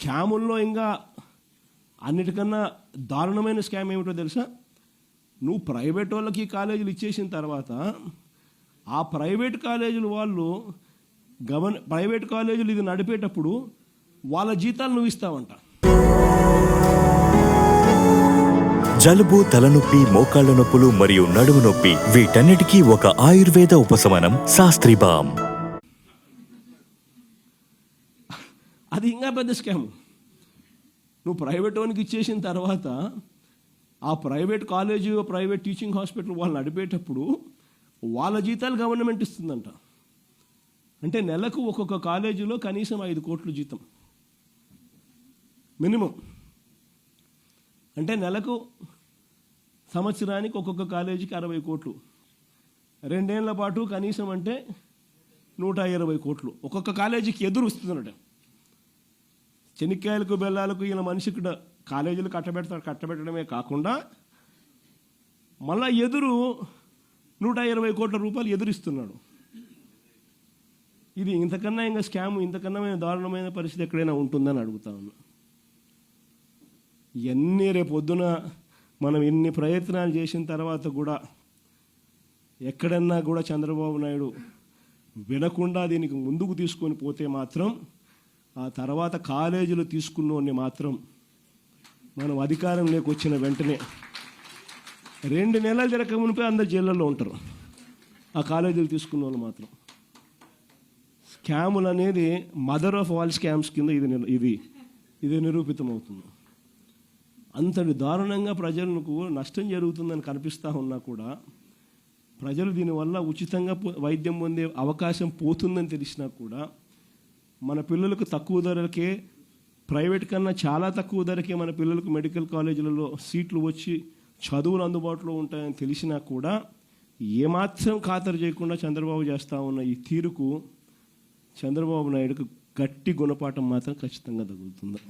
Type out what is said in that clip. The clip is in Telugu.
స్కాముల్లో ఇంకా అన్నిటికన్నా దారుణమైన స్కామ్ ఏమిటో తెలుసా? నువ్వు ప్రైవేట్ వాళ్ళకి కాలేజీలు ఇచ్చేసిన తర్వాత ఆ ప్రైవేట్ కాలేజీలు వాళ్ళు గవర్న ప్రైవేట్ కాలేజీలు ఇది నడిపేటప్పుడు వాళ్ళ జీతాలు నువ్వు ఇస్తావంట. జలుబు తలనొప్పి మోకాళ్ళ నొప్పులు మరియు నడుము నొప్పి వీటన్నిటికీ ఒక ఆయుర్వేద ఉపశమనం శాస్త్రీబామ్ అది ఇంకా పెద్ద స్కామ్. నువ్వు ప్రైవేట్ వానికి ఇచ్చేసిన తర్వాత ఆ private college private teaching hospital వాళ్ళు నడిపేటప్పుడు వాళ్ళ జీతాలు గవర్నమెంట్ ఇస్తుందంట. అంటే నెలకు ఒక్కొక్క కాలేజీలో కనీసం ఐదు కోట్లు జీతం. మినిమం. అంటే నెలకు సంవత్సరానికి ఒక్కొక్క కాలేజీకి అరవై కోట్లు. రెండేళ్ళ పాటు కనీసం అంటే నూట ఇరవై కోట్లు. ఒక్కొక్క కాలేజీకి ఎదురు వస్తుందన్నట చెనిక్కాయలకు బెల్లాలకు ఈయన మనిషికి కాలేజీలు కట్టబెడతాడు కట్టబెట్టడమే కాకుండా మళ్ళా ఎదురు నూట ఇరవై కోట్ల రూపాయలు ఎదురిస్తున్నాడు. ఇది ఇంతకన్నా ఇంకా స్కామ్ ఇంతకన్నా దారుణమైన పరిస్థితి ఎక్కడైనా ఉంటుందని అడుగుతా ఉన్నా. ఇవన్నీ రేపు పొద్దున మనం ఎన్ని ప్రయత్నాలు చేసిన తర్వాత కూడా ఎక్కడన్నా కూడా చంద్రబాబు నాయుడు వినకుండా దీనికి ముందుకు తీసుకొని పోతే మాత్రం ఆ తర్వాత కాలేజీలు తీసుకున్నోడిని మాత్రం మనం అధికారం వచ్చిన వెంటనే రెండు నెలలు జరగక మునిపే అందరు జైళ్ళల్లో ఉంటారు. ఆ కాలేజీలు తీసుకున్న వాళ్ళు మాత్రం. స్కాములు అనేది మదర్ ఆఫ్ ఆల్ స్కామ్స్ కింద ఇది ఇది ఇది నిరూపితం అవుతుంది అంతటి దారుణంగా ప్రజలకు నష్టం జరుగుతుందని కనిపిస్తూ ఉన్నా కూడా ప్రజలు దీనివల్ల ఉచితంగా వైద్యం పొందే అవకాశం పోతుందని తెలిసినా కూడా మన పిల్లలకు తక్కువ ధరలకే ప్రైవేట్ కన్నా చాలా తక్కువ ధరకే మన పిల్లలకు మెడికల్ కాలేజీలలో సీట్లు వచ్చి చదువులు అందుబాటులో ఉంటాయని తెలిసినా కూడా ఏమాత్రం ఖాతరు చేయకుండా చంద్రబాబు చేస్తూ ఉన్న ఈ తీరుకు చంద్రబాబు నాయుడుకు గట్టి గుణపాఠం మాత్రం ఖచ్చితంగా తగులుతుంది.